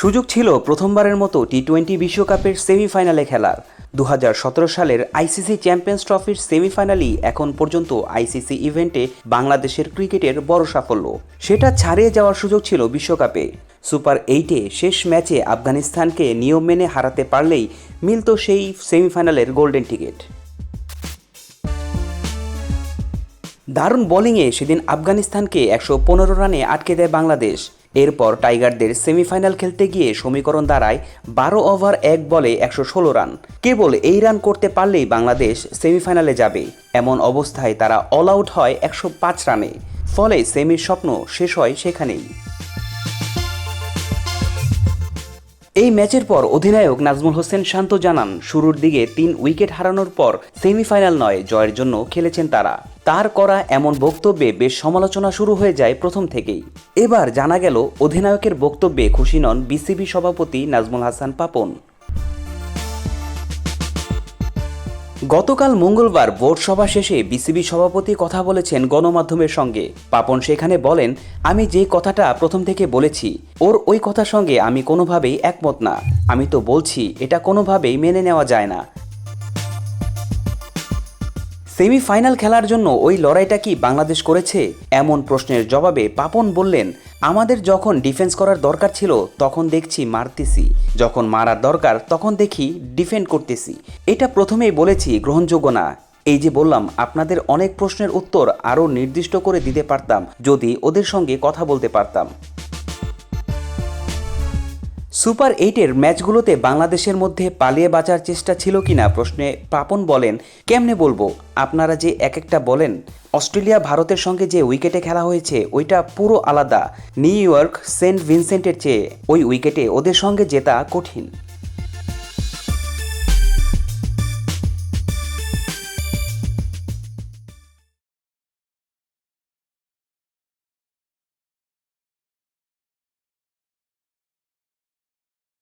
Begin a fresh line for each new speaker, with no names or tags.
সুযোগ ছিল প্রথমবারের মতো টি টোয়েন্টি বিশ্বকাপের সেমিফাইনালে খেলার। দু হাজার সতেরো সালের আইসিসি চ্যাম্পিয়ন্স ট্রফির সেমিফাইনালই এখন পর্যন্ত আইসিসি ইভেন্টে বাংলাদেশের ক্রিকেটের বড় সাফল্য। সেটা ছাড়িয়ে যাওয়ার সুযোগ ছিল বিশ্বকাপে। সুপার এইটে শেষ ম্যাচে আফগানিস্তানকে নিয়ম মেনে হারাতে পারলেই মিলত সেই সেমিফাইনালের গোল্ডেন টিকিট দারুণ বোলিংয়ে সেদিন আফগানিস্তানকে একশো পনেরো রানে আটকে দেয় বাংলাদেশ। এরপর টাইগারদের সেমিফাইনাল খেলতে গিয়ে সমীকরণ দাঁড়ায় বারো ওভার, এক বলে একশো ষোলো রান। কেবল এই রান করতে পারলেই বাংলাদেশ সেমিফাইনালে যাবে। এমন অবস্থায় তারা অল আউট হয় একশো পাঁচ রানে। ফলে সেমির স্বপ্ন শেষ হয় সেখানেই। এই ম্যাচের পর অধিনায়ক নাজমুল হোসেন শান্ত জানান, শুরুর দিকে তিন উইকেট হারানোর পর সেমিফাইনাল নয়, জয়ের জন্য খেলেছেন তারা। তার করা এমন বক্তব্যে বেশ সমালোচনা শুরু হয়ে যায় প্রথম থেকেই। এবার জানা গেল, অধিনায়কের বক্তব্যে খুশি নন বিসিবি সভাপতি নাজমুল হাসান পাপন। গতকাল মঙ্গলবার বোর্ড সভা শেষে বিসিবি সভাপতি কথা বলেছেন গণমাধ্যমের সঙ্গে। পাপন সেখানে বলেন, আমি যে কথাটা প্রথম থেকে বলেছি, ওর ওই কথার সঙ্গে আমি কোনোভাবেই একমত না। আমি তো বলছি, এটা কোনোভাবেই মেনে নেওয়া যায় না। সেমিফাইনাল খেলার জন্য ওই লড়াইটা কি বাংলাদেশ করেছে? এমন প্রশ্নের জবাবে পাপন বললেন আমাদের যখন ডিফেন্স করার দরকার ছিল, তখন দেখছি মারতেছি। যখন মারার দরকার, তখন দেখি ডিফেন্ড করতেছি। এটা প্রথমেই বলেছি, গ্রহণযোগ্য না। এই যে বললাম, আপনাদের অনেক প্রশ্নের উত্তর আরও নির্দিষ্ট করে দিতে পারতাম, যদি ওদের সঙ্গে কথা বলতে পারতাম। সুপার এইটের ম্যাচগুলোতে বাংলাদেশের মধ্যে পালিয়ে বাঁচার চেষ্টা ছিল কিনা প্রশ্নে পাপন বলেন, কেমনে বলব? আপনারা যে এক একটা বলেন, অস্ট্রেলিয়া ভারতের সঙ্গে যে উইকেটে খেলা হয়েছে, ওইটা পুরো আলাদা। নিউ ইয়র্ক সেন্ট ভিনসেন্টের চেয়ে ওই উইকেটে ওদের সঙ্গে জেতা কঠিন।